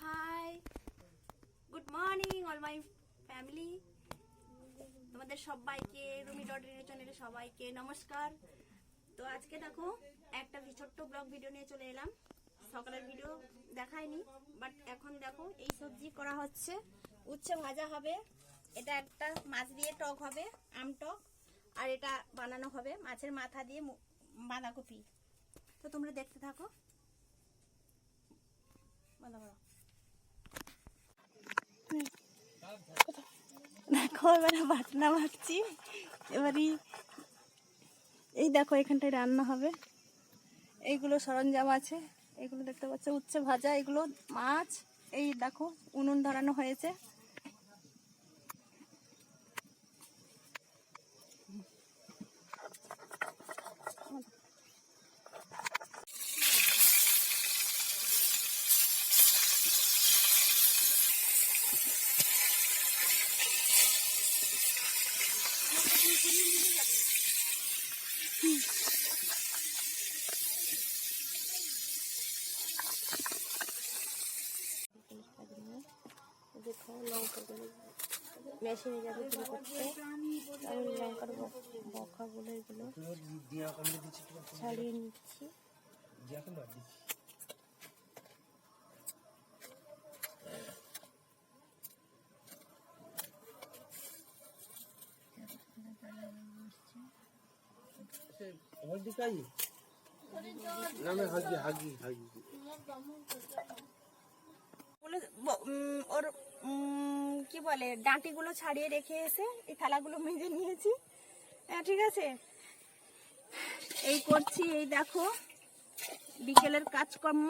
Hi good morning all my family তোমাদের সবাইকে Rumi dot চ্যানেলে সবাইকে নমস্কার। তো আজকে দেখো, একটা ছোট্ট ব্লগ ভিডিও নিয়ে চলে এলাম। সকালের ভিডিও দেখায়নি বাট এখন দেখো এই সবজি করা হচ্ছে। উচ্ছে ভাজা হবে, এটা একটা মাছ দিয়ে টক হবে, আম টক, আর এটা বানানো হবে মাছের মাথা দিয়ে বাঁধাকপি। তো তোমরা দেখতে থাকো। দেখো, এবারে বাটনা বাটছি এবারই এই দেখো, এখানটায় রান্না হবে। এইগুলো সরঞ্জাম আছে। এগুলো দেখতে পাচ্ছ উচ্ছে ভাজা এগুলো মাছ এই দেখো উনুন ধরানো হয়েছে। লঙ্কাগুলো মেশিনে যাবে গুলো করতে আমি লঙ্কার বখাগুলো এগুলো ছাড়িয়ে নিচ্ছি। বলে, ডাঁটিগুলো ছাড়িয়ে রেখে এসে এই থালাগুলো মেজে নিয়েছি। হ্যাঁ ঠিক আছে? এই করছি, এই দেখো, বিকেলের কাজকর্ম।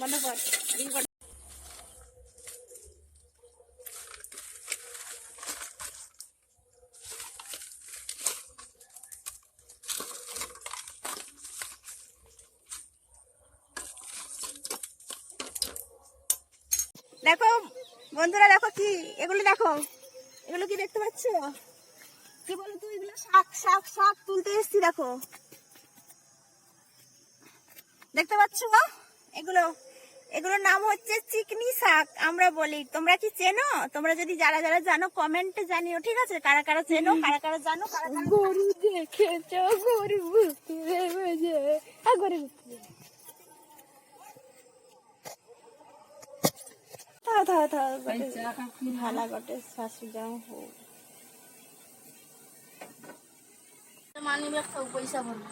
বন্ধ কর দেখো, বন্ধুরা দেখো কি, এগুলো দেখো। এগুলো কি দেখতে পাচ্ছ? কি বলো তুই এগুলো শাক শাক শাক তুলতে এসছি, দেখো। দেখতে পাচ্ছ এগুলো, এগুলোর নাম হচ্ছে চিকনি শাক, আমরা বলি। তোমরা কি চেনো? তোমরা যদি যারা যারা জানো কমেন্টে জানিও, ঠিক আছে? কারা কারা চেনো? কারা কারা জানো? গরু দেখেছ গরু বুঝতে গরু থা থা গটে ভালা গটে শাশু যাও হো মানি ব্যাগ পয়সা ভরবো।